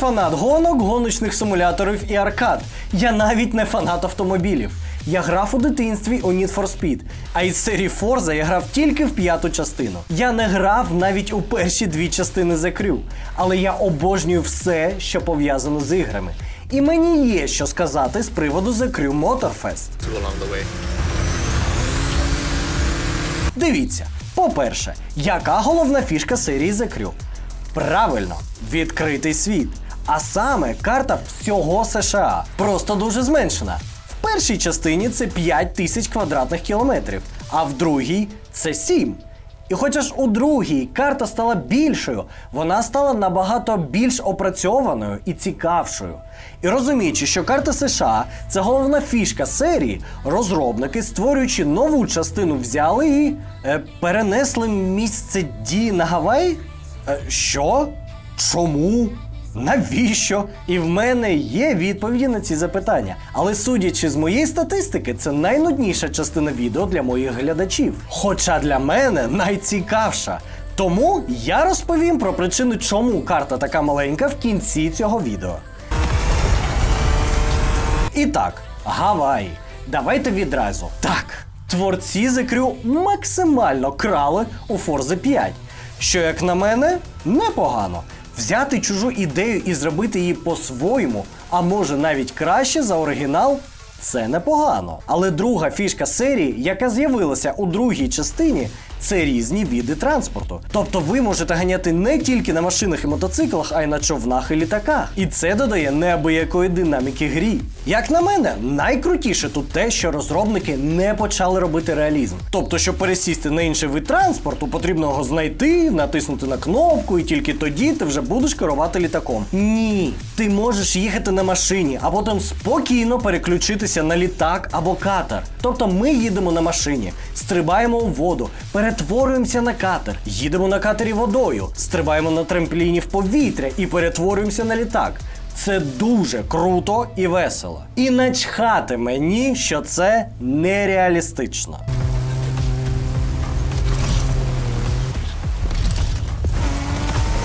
фанат гонок, гоночних симуляторів і аркад. Я навіть не фанат автомобілів. Я грав у дитинстві у Need for Speed, а із серії Forza я грав тільки в п'яту частину. Я не грав навіть у перші дві частини The Crew, але я обожнюю все, що пов'язано з іграми. І мені є що сказати з приводу The Crew Motorfest. Дивіться, по-перше, яка головна фішка серії The Crew? Правильно, відкритий світ. А саме карта всього США. Просто дуже зменшена. В першій частині це 5 тисяч квадратних кілометрів, а в другій це 7. І хоча ж у другій карта стала більшою, вона стала набагато більш опрацьованою і цікавшою. І розуміючи, що карта США це головна фішка серії, розробники, створюючи нову частину, взяли і е, перенесли місце дії на Гаваї? Е, що? Чому? Навіщо? І в мене є відповіді на ці запитання. Але судячи з моєї статистики, це найнудніша частина відео для моїх глядачів. Хоча для мене найцікавша. Тому я розповім про причину, чому карта така маленька в кінці цього відео. І так, Гаваї. Давайте відразу. Так, творці The максимально крали у Forza 5. Що, як на мене, непогано. Взяти чужу ідею і зробити її по-своєму, а може навіть краще за оригінал. Це непогано. Але друга фішка серії, яка з'явилася у другій частині, це різні види транспорту. Тобто ви можете ганяти не тільки на машинах і мотоциклах, а й на човнах і літаках. І це додає неабиякої динаміки грі. Як на мене, найкрутіше тут те, що розробники не почали робити реалізм. Тобто, щоб пересісти на інший вид транспорту, потрібно його знайти, натиснути на кнопку, і тільки тоді ти вже будеш керувати літаком. Ні, ти можеш їхати на машині, а потім спокійно переключитися на літак або катер. Тобто ми їдемо на машині, стрибаємо у воду, перетворюємося на катер, їдемо на катері водою, стрибаємо на трампліні в повітря і перетворюємося на літак. Це дуже круто і весело. І начхати мені, що це нереалістично.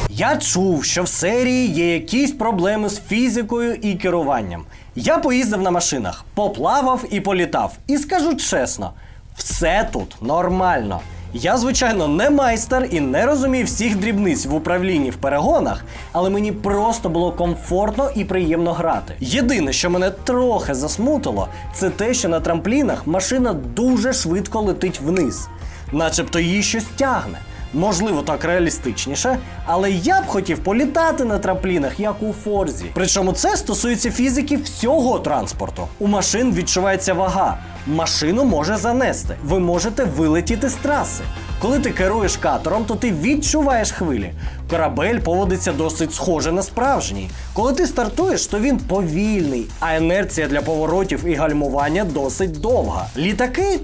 Я чув, що в серії є якісь проблеми з фізикою і керуванням. Я поїздив на машинах, поплавав і політав. І скажу чесно, все тут нормально. Я, звичайно, не майстер і не розумію всіх дрібниць в управлінні в перегонах, але мені просто було комфортно і приємно грати. Єдине, що мене трохи засмутило, це те, що на трамплінах машина дуже швидко летить вниз, начебто її щось тягне. Можливо, так реалістичніше, але я б хотів політати на трамплінах, як у Форзі. Причому це стосується фізики всього транспорту. У машин відчувається вага. Машину може занести. Ви можете вилетіти з траси. Коли ти керуєш катером, то ти відчуваєш хвилі. Корабель поводиться досить схоже на справжній. Коли ти стартуєш, то він повільний, а інерція для поворотів і гальмування досить довга. Літаки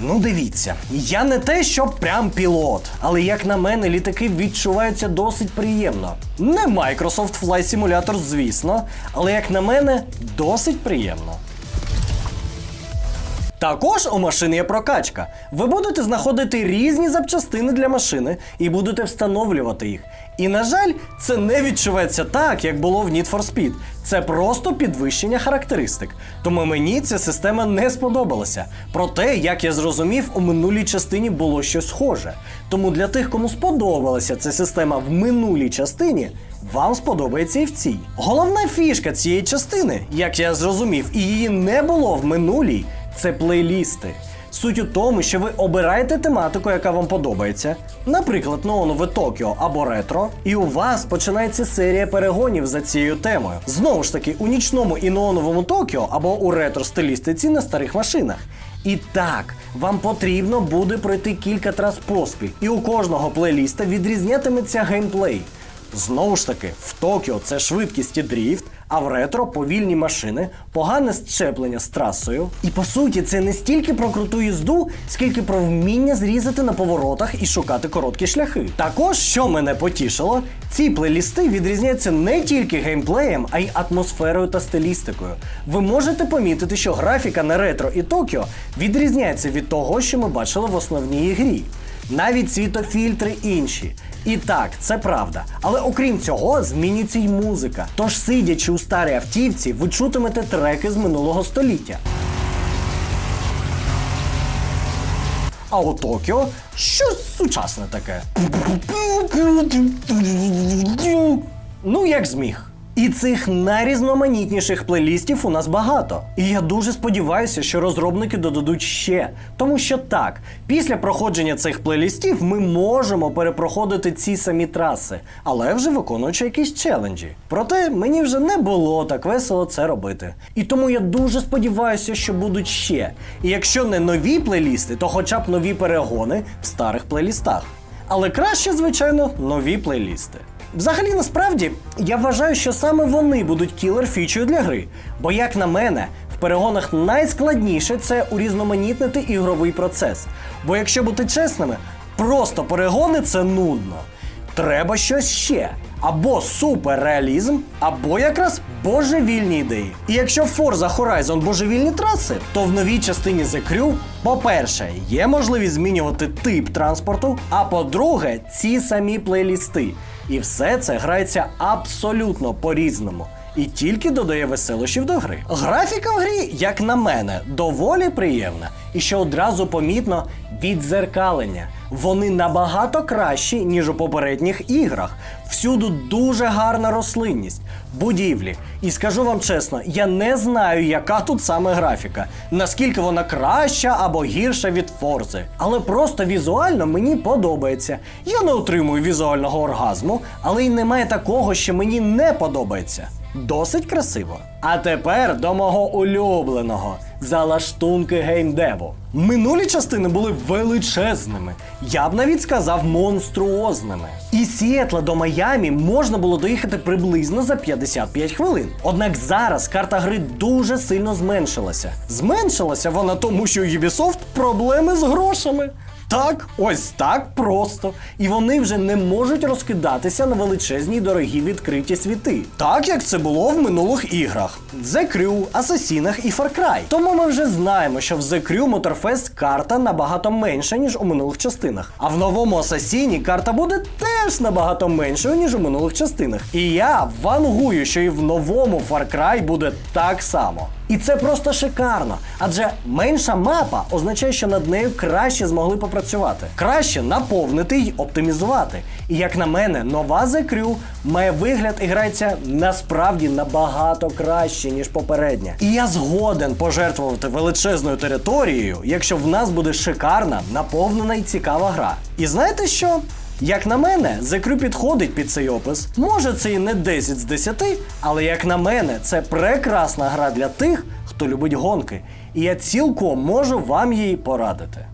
Ну, дивіться, я не те, що прям пілот, але як на мене, літаки відчуваються досить приємно. Не Microsoft Flight Simulator, звісно, але як на мене, досить приємно. Також у машини є прокачка. Ви будете знаходити різні запчастини для машини і будете встановлювати їх. І на жаль, це не відчувається так, як було в Need for Speed. Це просто підвищення характеристик. Тому мені ця система не сподобалася. Проте, як я зрозумів, у минулій частині було щось схоже. Тому для тих, кому сподобалася ця система в минулій частині, вам сподобається і в цій. Головна фішка цієї частини, як я зрозумів, і її не було в минулій, це плейлісти. Суть у тому, що ви обираєте тематику, яка вам подобається, наприклад, неонове Токіо або ретро, і у вас починається серія перегонів за цією темою. Знову ж таки, у нічному і неоновому Токіо або у ретро стилістиці на старих машинах. І так, вам потрібно буде пройти кілька трас поспіль, і у кожного плейліста відрізнятиметься геймплей. Знову ж таки, в Токіо це швидкість і дріфт, а в ретро повільні машини, погане щеплення з трасою. І по суті, це не стільки про круту їзду, скільки про вміння зрізати на поворотах і шукати короткі шляхи. Також, що мене потішило, ці плейлісти відрізняються не тільки геймплеєм, а й атмосферою та стилістикою. Ви можете помітити, що графіка на ретро і Токіо відрізняється від того, що ми бачили в основній ігрі. Навіть світофільтри інші. І так, це правда. Але окрім цього, змінюється й музика. Тож, сидячи у старій автівці, ви чутимете треки з минулого століття. А у Токіо щось сучасне таке. Ну, як зміг. І цих найрізноманітніших плейлістів у нас багато. І я дуже сподіваюся, що розробники додадуть ще. Тому що так, після проходження цих плейлістів ми можемо перепроходити ці самі траси, але вже виконуючи якісь челенджі. Проте мені вже не було так весело це робити. І тому я дуже сподіваюся, що будуть ще. І якщо не нові плейлісти, то хоча б нові перегони в старих плейлістах. Але краще, звичайно, нові плейлісти. Взагалі, насправді, я вважаю, що саме вони будуть кілер фічою для гри. Бо, як на мене, в перегонах найскладніше це урізноманітнити ігровий процес. Бо якщо бути чесними, просто перегони це нудно. Треба щось ще. Або суперреалізм, або якраз божевільні ідеї. І якщо в Forza Horizon божевільні траси, то в новій частині The Crew, по-перше, є можливість змінювати тип транспорту, а по-друге, ці самі плейлісти. І все це грається абсолютно по-різному. І тільки додає веселощів до гри. Графіка в грі, як на мене, доволі приємна. І ще одразу помітно відзеркалення. Вони набагато кращі, ніж у попередніх іграх. Всюду дуже гарна рослинність, будівлі. І скажу вам чесно, я не знаю, яка тут саме графіка, наскільки вона краща або гірша від Форзи. Але просто візуально мені подобається. Я не отримую візуального оргазму, але й немає такого, що мені не подобається. Досить красиво. А тепер до мого улюбленого залаштунки геймдеву. Минулі частини були величезними, я б навіть сказав монструозними. Із Сіетла до Майамі можна було доїхати приблизно за 55 хвилин. Однак зараз карта гри дуже сильно зменшилася. Зменшилася вона тому, що Ubisoft проблеми з грошами. Так, ось так просто. І вони вже не можуть розкидатися на величезні дорогі відкриті світи. Так як це було в минулих іграх: The Crew, Асасінах і Far Cry. Тому ми вже знаємо, що в The Crew Motorfest карта набагато менша, ніж у минулих частинах. А в новому Асасіні карта буде теж набагато меншою, ніж у минулих частинах. І я вангую, що і в новому Far Cry буде так само. І це просто шикарно, адже менша мапа означає, що над нею краще змогли попрацювати, краще наповнити й оптимізувати. І як на мене, нова The Crew має вигляд і грається насправді набагато краще, ніж попередня. І я згоден пожертвувати величезною територією, якщо в нас буде шикарна, наповнена і цікава гра. І знаєте що? Як на мене, The Crew підходить під цей опис. Може, це і не 10 з 10, але як на мене, це прекрасна гра для тих, хто любить гонки. І я цілком можу вам її порадити.